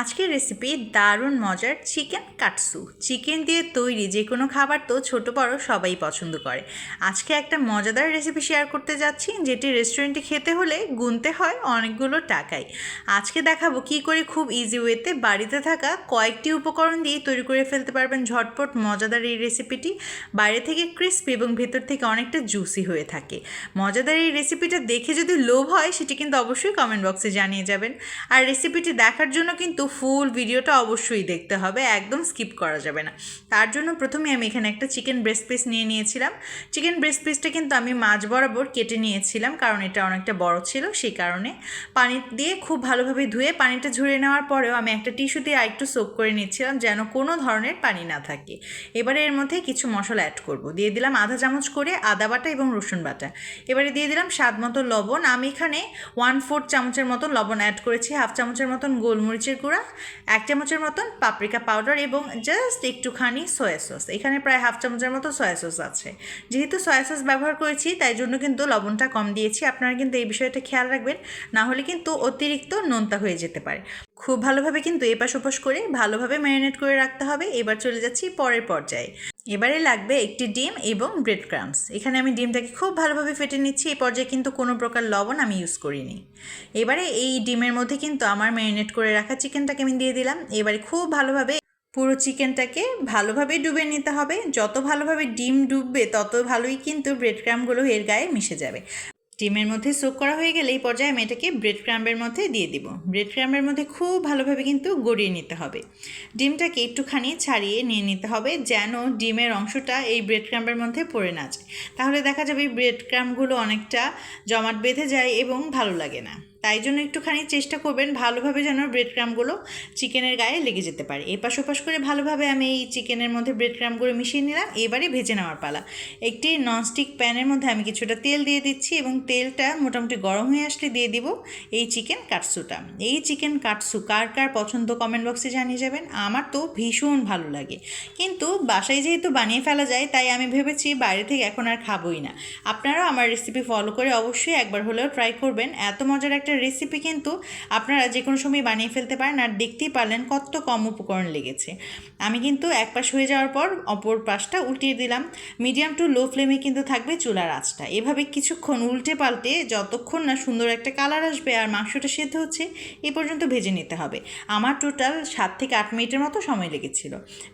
আজকের রেসিপি দারুণ মজার চিকেন কাটসু চিকেন দিয়ে তৈরি যে কোনো খাবার তো ছোট বড় সবাই পছন্দ করে। আজকে একটা মজাদার রেসিপি শেয়ার করতে যাচ্ছি, যেটি রেস্টুরেন্টে খেতে হলে গুনতে হয় অনেকগুলো টাকাই আজকে দেখাবো কি করে খুব ইজি ওয়েতে বাড়িতে থাকা কয়েকটি উপকরণ দিয়ে তৈরি করে ফেলতে পারবেন ঝটপট মজাদার এই রেসিপিটি বাইরে থেকে ক্রিস্পি এবং ভেতর থেকে অনেকটা জুসি হয়ে থাকে। মজাদার এই রেসিপিটা দেখে যদি লোভ হয়, সেটি কিন্তু অবশ্যই কমেন্ট বক্সে জানিয়ে যাবেন। আর রেসিপিটি দেখার জন্য কিন্তু ফুল ভিডিওটা অবশ্যই দেখতে হবে, একদম স্কিপ করা যাবে না। তার জন্য প্রথমে আমি এখানে একটা চিকেন ব্রেস্ট পিস নিয়ে নিয়েছিলাম। চিকেন ব্রেস্ট পিসটা কিন্তু আমি মাছ বরাবর কেটে নিয়েছিলাম, কারণ এটা অনেকটা বড় ছিল সেই কারণে। পানি দিয়ে খুব ভালোভাবে ধুয়ে পানিটা ঝরিয়ে নেওয়ার পরেও আমি একটা টিস্যু দিয়ে আরেকটু সোপ করে নিচ্ছিলাম, যেন কোনো ধরনের পানি না থাকে। এবারে এর মধ্যে কিছু মশলা অ্যাড করব। দিয়ে দিলাম আধা চামচ করে আদা বাটা এবং রসুন বাটা। এবারে দিয়ে দিলাম স্বাদ মতো লবণ। আমি এখানে ওয়ান ফোর্থ চামচের মতন লবণ অ্যাড করেছি হাফ চামচের মতন গোলমরিচের গুঁড়া এক চামচের মতন পাপরিকা পাউডার এবং জাস্ট একটুখানি সয়া সস এখানে প্রায় হাফ চামচের মতো সয়া সস আছে। যেহেতু সয়া সস ব্যবহার করেছি, তাই জন্য কিন্তু লবণটা কম দিয়েছি। আপনারা কিন্তু এই বিষয়টা খেয়াল রাখবেন, না হলে কিন্তু অতিরিক্ত নোনতা হয়ে যেতে পারে। খুব ভালোভাবে কিন্তু এপাশ ওপাশ করে ভালোভাবে ম্যারিনেট করে রাখতে হবে। এবার চলে যাচ্ছি পরের পর্যায়ে। এবারে লাগবে একটি ডিম এবং ব্রেড ক্রামস এখানে আমি ডিমটাকে খুব ভালোভাবে ফেটে নিচ্ছি। এই পর্যায়ে কিন্তু কোনো প্রকার লবণ আমি ইউজ করিনি। এবারে এই ডিমের মধ্যে কিন্তু আমার ম্যারিনেট করে রাখা চিকেনটাকে আমি দিয়ে দিলাম। এবারে খুব ভালোভাবে পুরো চিকেনটাকে ভালোভাবে ডুবে নিতে হবে। যত ভালোভাবে ডিম ডুববে, তত ভালোই কিন্তু ব্রেড ক্রামগুলো এর গায়ে মিশে যাবে। ডিমের মধ্যে সোক করা হয়ে গেলে এই পর্যায়ে আমি এটাকে ব্রেড ক্রাম্বের মধ্যে দিয়ে দিব। ব্রেড ক্রাম্বের মধ্যে খুব ভালোভাবে কিন্তু গড়িয়ে নিতে হবে। ডিমটাকে একটুখানি ছাড়িয়ে নিয়ে নিতে হবে যেন ডিমের অংশটা এই ব্রেড ক্রাম্বের মধ্যে পড়ে না যায়। তাহলে দেখা যাবে ব্রেড ক্রাম্বগুলো অনেকটা জমাট বেঁধে যায় এবং ভালো লাগে না। তাই জন্য একটুখানি চেষ্টা করবেন ভালোভাবে যেন ব্রেড ক্রামগুলো চিকেনের গায়ে লেগে যেতে পারে। এপাশ ওপাশ করে ভালোভাবে আমি এই চিকেনের মধ্যে ব্রেড ক্রামগুলো মিশিয়ে নিলাম, এবারে ভেজে নেওয়ার পালা। একটি ননস্টিক প্যানের মধ্যে আমি কিছুটা তেল দিয়ে দিচ্ছি এবং তেলটা মোটামুটি গরম হয়ে আসলে দিয়ে দিব এই চিকেন কাটসুটা এই চিকেন কাটসু কার কার পছন্দ কমেন্ট বক্সে জানিয়ে যাবেন, আমার তো ভীষণ ভালো লাগে। কিন্তু বাসায় যেহেতু বানিয়ে ফেলা যায়, তাই আমি ভেবেছি বাইরে থেকে এখন আর খাবোই না। আপনারাও আমার রেসিপি ফলো করে অবশ্যই একবার হলেও ট্রাই করবেন, এত মজার একটা রেসিপি কিন্তু আপনারা যে কোনো সময় বানিয়ে ফেলতে পারেন আর দেখতেই পারলেন কত কম উপকরণ লেগেছে। আমি কিন্তু এক পাশ হয়ে যাওয়ার পর অপর পাশটা উল্টিয়ে দিলাম। মিডিয়াম টু লো ফ্লেমে কিন্তু থাকবে চুলার আঁচটা। এভাবে কিছুক্ষণ উল্টে পাল্টে যতক্ষণ না সুন্দর একটা কালার আসবে আর মাংসটা সেদ্ধ হচ্ছে, এ পর্যন্ত ভেজে নিতে হবে। আমার টোটাল সাত থেকে আট মিনিটের মতো সময় লেগেছিল।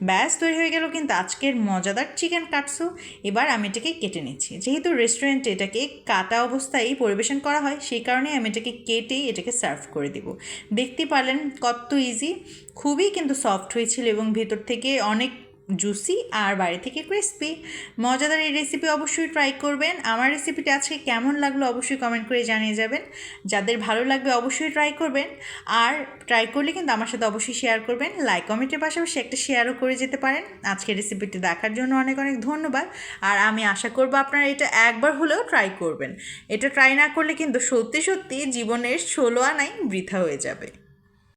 ব্যাস, তৈরি হয়ে গেল কিন্তু আজকের মজাদার চিকেন কাটসু এবার আমি এটাকে কেটে নিচ্ছি। যেহেতু রেস্টুরেন্টে এটাকে কাটা অবস্থায় পরিবেশন করা হয়, সেই কারণে আমি এটাকে কেটেই এটাকে সার্ভ করে দেব। দেখতে পারলেন কত ইজি খুবই কিন্তু সফট হয়েছিল এবং ভেতর থেকে অনেক জুসি আর বাইরে থেকে ক্রিস্পি। মজাদার এই রেসিপি অবশ্যই ট্রাই করবেন। আমার রেসিপিটা আজকে কেমন লাগল অবশ্যই কমেন্ট করে জানিয়ে যাবেন। যাদের ভালো লাগবে অবশ্যই ট্রাই করবেন। আর ট্রাই করলে কিন্তু আমার সাথে অবশ্যই শেয়ার করবেন। লাইক কমেন্টের পাশাপাশি একটা শেয়ারও করে যেতে পারেন। আজকের রেসিপিটি দেখার জন্য অনেক অনেক ধন্যবাদ। আর আমি আশা করব আপনারা এটা একবার হলেও ট্রাই করবেন। এটা ট্রাই না করলে কিন্তু সত্যি সত্যি জীবনের ষোলো আনাই বৃথা হয়ে যাবে।